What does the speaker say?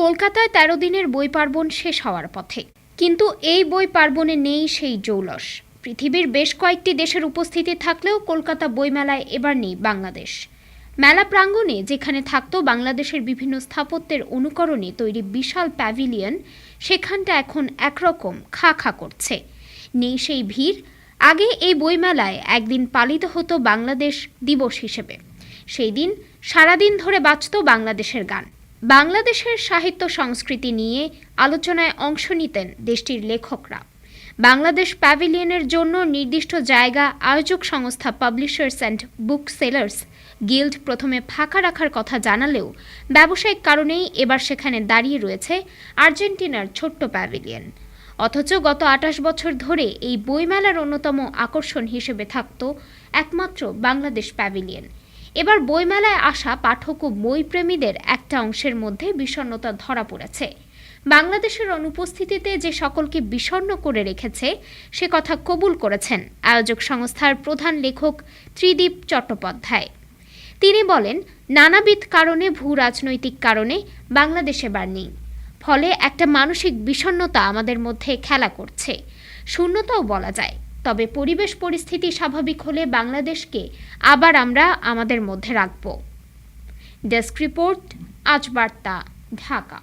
কলকাতায় তেরো দিনের বই পার্বণ শেষ হওয়ার পথে। কিন্তু এই বই পার্বণে নেই সেই জৌলস। পৃথিবীর বেশ কয়েকটি দেশের উপস্থিতি থাকলেও কলকাতা বইমেলায় এবার নেই বাংলাদেশ। মেলা প্রাঙ্গণে যেখানে থাকত বাংলাদেশের বিভিন্ন স্থাপত্যের অনুকরণে তৈরি বিশাল প্যাভিলিয়ন, সেখানটা এখন একরকম খা খা করছে। নেই সেই ভিড়। আগে এই বইমেলায় একদিন পালিত হতো বাংলাদেশ দিবস হিসেবে। সেই দিন সারাদিন ধরে বাজত বাংলাদেশের গান। বাংলাদেশের সাহিত্য সংস্কৃতি নিয়ে আলোচনায় অংশ নিতেন দেশটির লেখকরা। বাংলাদেশ প্যাভিলিয়নের জন্য নির্দিষ্ট জায়গা আয়োজক সংস্থা publishers and book sellers guild প্রথমে ফাঁকা রাখার কথা জানালেও ব্যবসায়িক কারণেই এবার সেখানে দাঁড়িয়ে রয়েছে আর্জেন্টিনার ছোট্ট প্যাভিলিয়ন। অথচ গত আটাশ বছর ধরে এই বইমেলার অন্যতম আকর্ষণ হিসেবে থাকত একমাত্র বাংলাদেশ প্যাভিলিয়ন। এবার বইমেলায় আসা পাঠক ও বইপ্রেমীদের একটা অংশের মধ্যে বিষণ্ণতা ধরা পড়েছে। বাংলাদেশের অনুপস্থিতিতে যে সকলকে বিষণ্ণ করে রেখেছে, সে কথা কবুল করেছেন আয়োজক সংস্থার প্রধান লেখক ত্রিদীপ চট্টোপাধ্যায়। তিনি বলেন, নানাবিধ কারণে ভূ রাজনৈতিক কারণে বাংলাদেশে এবার নেই। ফলে একটা মানসিক বিষণ্ণতা আমাদের মধ্যে খেলা করছে। শূন্যতাও বলা যায়। তবে পরিবেশ পরিস্থিতি স্বাভাবিক হলে বাংলাদেশকে আবার আমরা আমাদের মধ্যে রাখব। ডেস্ক রিপোর্ট, আজ বার্তা, ঢাকা।